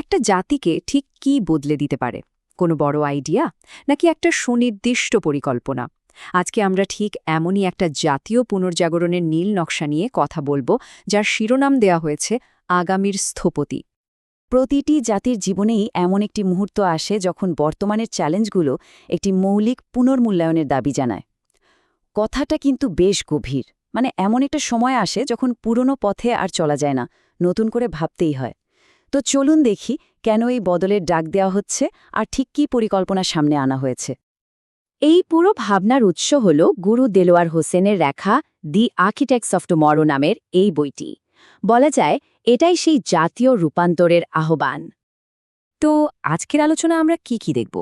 একটা জাতিকে ঠিক কি বদলে দিতে পারে? কোনো বড় আইডিয়া? নাকি একটা সুনির্দিষ্ট পরিকল্পনা? আজকে আমরা ঠিক এমনই একটা জাতীয় পুনর্জাগরণের নীল নকশা নিয়ে কথা বলব, যার শিরোনাম দেয়া হয়েছে আগামীর স্থপতি। প্রতিটি জাতির জীবনেই এমন একটি মুহূর্ত আসে যখন বর্তমানের চ্যালেঞ্জগুলো একটি মৌলিক পুনর্মূল্যায়নের দাবি জানায়। কথাটা কিন্তু বেশ গভীর। মানে এমন একটা সময় আসে যখন পুরনো পথে আর চলা যায় না, নতুন করে ভাবতেই হয়। তো চলুন দেখি কেন এই বদলের ডাক দেওয়া হচ্ছে আর ঠিক কী পরিকল্পনা সামনে আনা হয়েছে। এই পুরো ভাবনার উৎস হল গুরু দেলোয়ার হোসেনের রেখা, দি আর্কিটেক্টস অফ টুমরো নামের এই বইটি। বলা যায়, এটাই সেই জাতীয় রূপান্তরের আহ্বান। তো আজকের আলোচনা আমরা কি কি দেখব?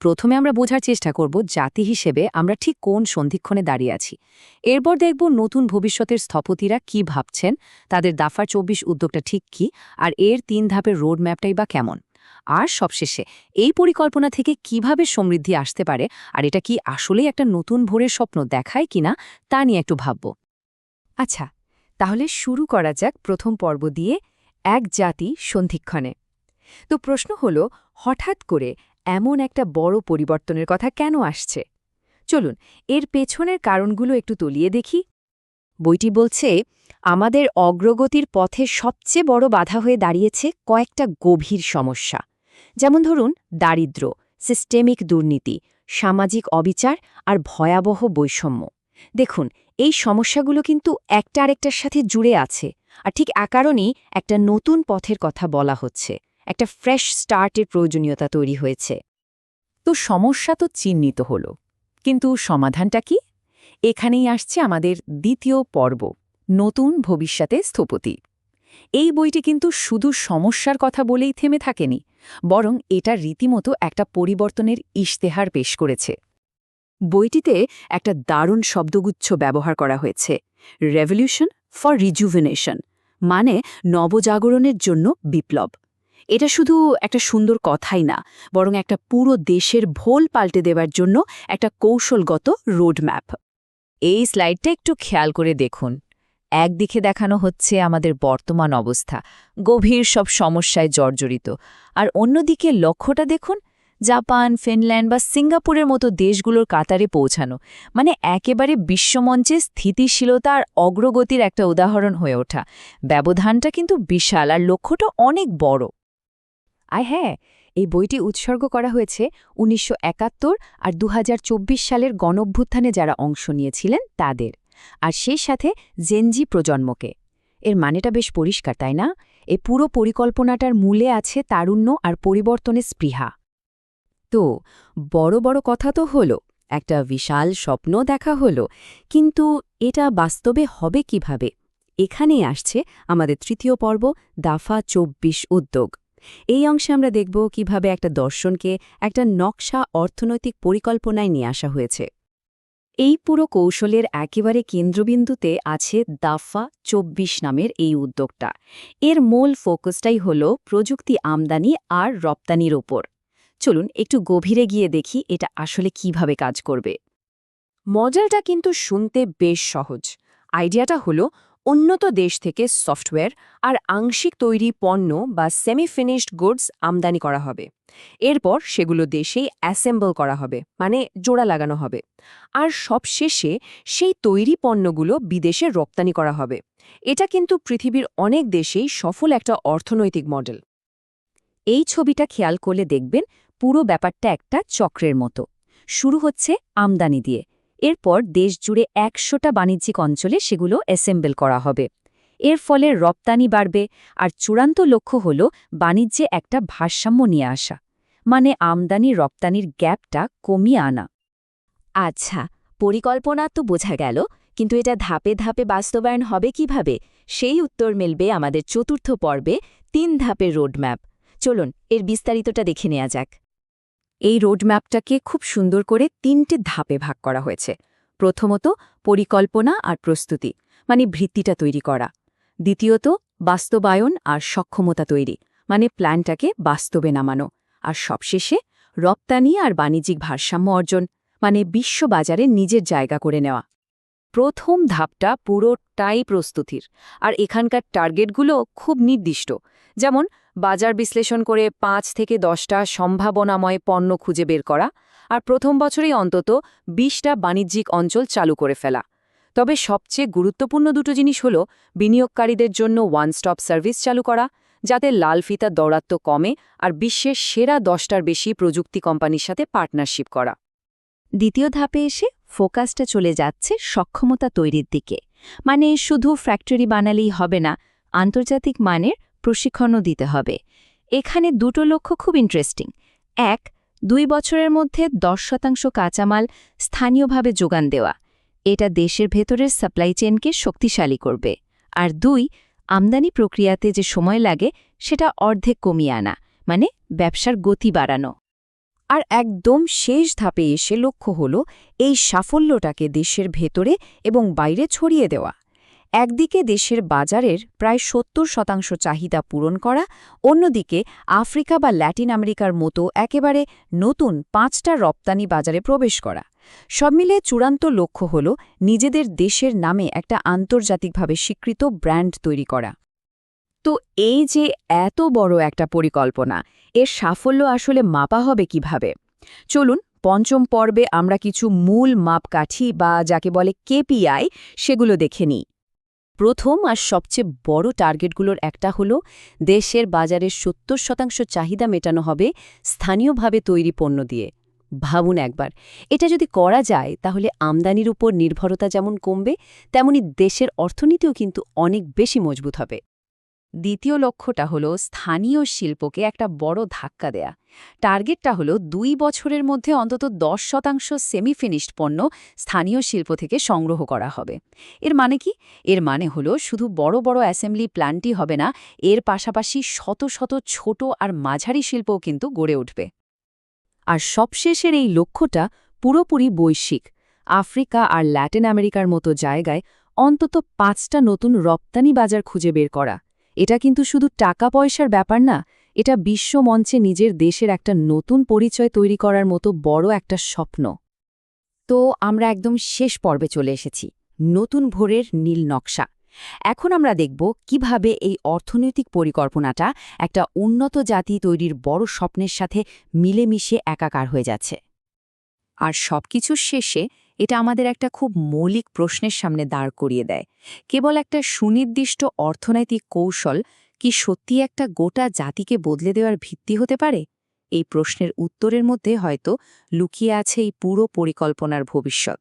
প্রথমে আমরা বোঝার চেষ্টা করব জাতি হিসেবে আমরা ঠিক কোন সন্ধিক্ষণে দাঁড়িয়ে আছি। এরপর দেখব নতুন ভবিষ্যতের স্থপতিরা কি ভাবছেন, তাদের দাফার চব্বিশ উদ্যোগটা ঠিক কি, আর এর তিন ধাপের রোড ম্যাপটাই বা কেমন। আর সবশেষে, এই পরিকল্পনা থেকে কীভাবে সমৃদ্ধি আসতে পারে, আর এটা কি আসলেই একটা নতুন ভোরের স্বপ্ন দেখায় কিনা তা নিয়ে একটু ভাবব। আচ্ছা তাহলে শুরু করা যাক প্রথম পর্ব দিয়ে, এক জাতি সন্ধিক্ষণে। তো প্রশ্ন হল, হঠাৎ করে এমন একটা বড় পরিবর্তনের কথা কেন আসছে? চলুন, এর পেছনের কারণগুলো একটু তলিয়ে দেখি। বইটি বলছে, আমাদের অগ্রগতির পথে সবচেয়ে বড় বাধা হয়ে দাঁড়িয়েছে কয়েকটা গভীর সমস্যা। যেমন ধরুন, দারিদ্র্য সিস্টেমিক দুর্নীতি, সামাজিক অবিচার আর ভয়াবহ বৈষম্য। দেখুন, এই সমস্যাগুলো কিন্তু একটা আরেকটার সাথে জুড়ে আছে, আর ঠিক কারণেই একটা নতুন পথের কথা বলা হচ্ছে। একটা ফ্রেশ স্টার্টের প্রয়োজনীয়তা তৈরি হয়েছে। তো সমস্যা তো চিহ্নিত হল। কিন্তু সমাধানটা কি? এখানেই আসছে আমাদের দ্বিতীয় পর্ব, নতুন ভবিষ্যতে স্থপতি। এই বইটি কিন্তু শুধু সমস্যার কথা বলেই থেমে থাকেনি, বরং এটা রীতিমতো একটা পরিবর্তনের ইশতেহার পেশ করেছে। বইটিতে একটা দারুণ শব্দগুচ্ছ ব্যবহার করা হয়েছে রেভলিউশন ফর রিজুভেনেশন মানে নবজাগরণের জন্য বিপ্লব। এটা শুধু একটা সুন্দর কথাই না, বরং একটা পুরো দেশের ভোল পাল্টে দেওয়ার জন্য একটা কৌশলগত রোডম্যাপ। এই স্লাইডটা একটু খেয়াল করে দেখুন। একদিকে দেখানো হচ্ছে আমাদের বর্তমান অবস্থা, গভীর সব সমস্যায় জর্জরিত। আর অন্যদিকে লক্ষ্যটা দেখুন, জাপান, ফিনল্যান্ড বা সিঙ্গাপুরের মতো দেশগুলোর কাতারে পৌঁছানো মানে একেবারে বিশ্বমঞ্চে স্থিতিশীলতা আর অগ্রগতির একটা উদাহরণ হয়ে ওঠা। ব্যবধানটা কিন্তু বিশাল আর লক্ষ্যটা অনেক বড়। আয় হ্যাঁ এই বইটি উৎসর্গ করা হয়েছে উনিশশো একাত্তর আর দু হাজার চব্বিশ সালের গণভ্যুত্থানে যারা অংশ নিয়েছিলেন তাদের। আর সেই সাথে জেনজি প্রজন্মকে। এর মানেটা বেশ পরিষ্কার, তাই না? এ পুরো পরিকল্পনাটার মূলে আছে তারুণ্য আর পরিবর্তনের স্পৃহা। তো, বড় বড় কথা তো হলো, একটা বিশাল স্বপ্ন দেখা হলো, কিন্তু এটা বাস্তবে হবে কীভাবে? এখানেই আসছে আমাদের তৃতীয় পর্ব, দাফা চব্বিশ উদ্যোগ। এই অংশে আমরা দেখব কীভাবে একটা দর্শনকে একটা নকশা অর্থনৈতিক পরিকল্পনায় নিয়ে আসা হয়েছে। এই পুরো কৌশলের একেবারে কেন্দ্রবিন্দুতে আছে দাফা চব্বিশ নামের এই উদ্যোগটা। এর মূল ফোকাসটাই হল প্রযুক্তি আমদানি আর রপ্তানির ওপর। চলুন একটু গভীরে গিয়ে দেখি এটা আসলে কীভাবে কাজ করবে। মডেলটা কিন্তু শুনতে বেশ সহজ। আইডিয়াটা হলো উন্নত দেশ থেকে সফটওয়্যার আর আংশিক তৈরি পণ্য বা সেমি ফিনিশড গুডস আমদানি করা হবে। এরপর সেগুলো দেশেই অ্যাসেম্বল করা হবে মানে জোড়া লাগানো হবে। আর সবশেষে সেই তৈরি পণ্যগুলো বিদেশে রপ্তানি করা হবে। এটা কিন্তু পৃথিবীর অনেক দেশেই সফল একটা অর্থনৈতিক মডেল। এই ছবিটা খেয়াল করলে দেখবেন পুরো ব্যাপারটা একটা চক্রের মতো। শুরু হচ্ছে আমদানি দিয়ে। এরপর দেশ জুড়ে একশোটা বাণিজ্যিক অঞ্চলে সেগুলো অ্যাসেম্বল করা হবে। এর ফলে রপ্তানি বাড়বে আর চূড়ান্ত লক্ষ্য হল বাণিজ্যে একটা ভারসাম্য নিয়ে আসা মানে আমদানি রপ্তানির গ্যাপটা কমিয়ে আনা। আচ্ছা পরিকল্পনা তো বোঝা গেল, কিন্তু এটা ধাপে ধাপে বাস্তবায়ন হবে কীভাবে? সেই উত্তর মিলবে আমাদের চতুর্থ পর্বে তিন ধাপের রোডম্যাপ। চলুন, এর বিস্তারিতটা দেখে নেওয়া যাক। এই রোডম্যাপটাকে খুব সুন্দর করে তিনটে ধাপে ভাগ করা হয়েছে। প্রথমত, পরিকল্পনা আর প্রস্তুতি মানে ভিত্তিটা তৈরি করা। দ্বিতীয়ত, বাস্তবায়ন আর সক্ষমতা তৈরি মানে প্ল্যানটাকে বাস্তবে নামানো। আর সবশেষে, রপ্তানি আর বাণিজ্যিক ভারসাম্য অর্জন মানে বিশ্ববাজারে নিজের জায়গা করে নেওয়া। প্রথম ধাপটা পুরোটাই প্রস্তুতির, আর এখানকার টার্গেটগুলো খুব নির্দিষ্ট, যেমন বাজার বিশ্লেষণ করে পাঁচ থেকে দশটা সম্ভাবনাময় পণ্য খুঁজে বের করা আর প্রথম বছরেই অন্তত বিশটা বাণিজ্যিক অঞ্চল চালু করে ফেলা। তবে সবচেয়ে গুরুত্বপূর্ণ দুটো জিনিস হল বিনিয়োগকারীদের জন্য ওয়ান স্টপ সার্ভিস চালু করা, যাতে লাল ফিতা দৌরাত্ম কমে আর বিশ্বের সেরা দশটার বেশি প্রযুক্তি কোম্পানির সাথে পার্টনারশিপ করা। দ্বিতীয় ধাপে এসে ফোকাসটা চলে যাচ্ছে সক্ষমতা তৈরির দিকে। মানে শুধু ফ্যাক্টরি বানালেই হবে না, আন্তর্জাতিক মানের প্রশিক্ষণও দিতে হবে। এখানে দুটো লক্ষ্য খুব ইন্টারেস্টিং এক, দুই বছরের মধ্যে দশ শতাংশ কাঁচামাল স্থানীয়ভাবে যোগান দেওয়া। এটা দেশের ভেতরের সাপ্লাই চেনকে শক্তিশালী করবে। আর দুই, আমদানি প্রক্রিয়াতে যে সময় লাগে, সেটা অর্ধেক কমিয়ে আনা মানে ব্যবসার গতি বাড়ানো। আর একদম শেষ ধাপে এসে লক্ষ্য হল এই সাফল্যটাকে দেশের ভেতরে এবং বাইরে ছড়িয়ে দেওয়া। একদিকে দেশের বাজারের প্রায় সত্তর শতাংশ চাহিদা পূরণ করা, অন্যদিকে আফ্রিকা বা ল্যাটিন আমেরিকার মতো একেবারে নতুন পাঁচটা রপ্তানি বাজারে প্রবেশ করা। সব মিলে চূড়ান্ত লক্ষ্য হল নিজেদের দেশের নামে একটা আন্তর্জাতিকভাবে স্বীকৃত ব্র্যান্ড তৈরি করা। তো এই যে এত বড় একটা পরিকল্পনা, এর সাফল্য আসলে মাপা হবে কীভাবে? চলুন, পঞ্চম পর্বে আমরা কিছু মূল মাপকাঠি বা যাকে বলে কেপিআই সেগুলো দেখে নিই। প্রথম আর সবচেয়ে বড় টার্গেটগুলোর একটা হলো, দেশের বাজারের সত্তর শতাংশ চাহিদা মেটানো হবে স্থানীয়ভাবে তৈরি পণ্য দিয়ে। ভাবুন একবার, এটা যদি করা যায়, তাহলে আমদানির উপর নির্ভরতা যেমন কমবে, তেমনি দেশের অর্থনীতিও কিন্তু অনেক বেশি মজবুত হবে। দ্বিতীয় লক্ষ্যটা হলো স্থানীয় শিল্পকে একটা বড় ধাক্কা দেয়া। টার্গেটটা হলো দুই বছরের মধ্যে অন্তত দশ শতাংশ সেমি ফিনিশড পণ্য স্থানীয় শিল্প থেকে সংগ্রহ করা হবে। এর মানে কি? এর মানে হলো শুধু বড় বড় অ্যাসেম্বলি প্ল্যান্টই হবে না, এর পাশাপাশি শত শত ছোট আর মাঝারি শিল্পও কিন্তু গড়ে উঠবে। আর সবশেষের এই লক্ষ্যটা পুরোপুরি বৈশ্বিক। আফ্রিকা আর ল্যাটিন আমেরিকার মতো জায়গায় অন্তত পাঁচটা নতুন রপ্তানি বাজার খুঁজে বের করা। এটা কিন্তু শুধু টাকা পয়সার ব্যাপার না, এটা বিশ্ব মঞ্চে নিজের দেশের একটা নতুন পরিচয় তৈরি করার মতো বড় একটা স্বপ্ন। তো আমরা একদম শেষ পর্বে চলে এসেছি, নতুন ভোরের নীল নকশা। এখন আমরা দেখব কীভাবে এই অর্থনৈতিক পরিকল্পনাটা একটা উন্নত জাতি তৈরির বড় স্বপ্নের সাথে মিলেমিশে একাকার হয়ে যাচ্ছে। আর সবকিছুর শেষে এটা আমাদের একটা খুব মৌলিক প্রশ্নের সামনে দাঁড় করিয়ে দেয়। কেবল একটা সুনির্দিষ্ট অর্থনৈতিক কৌশল কি সত্যি একটা গোটা জাতিকে বদলে দেওয়ার ভিত্তি হতে পারে? এই প্রশ্নের উত্তরের মধ্যে হয়তো লুকিয়ে আছে এই পুরো পরিকল্পনার ভবিষ্যৎ।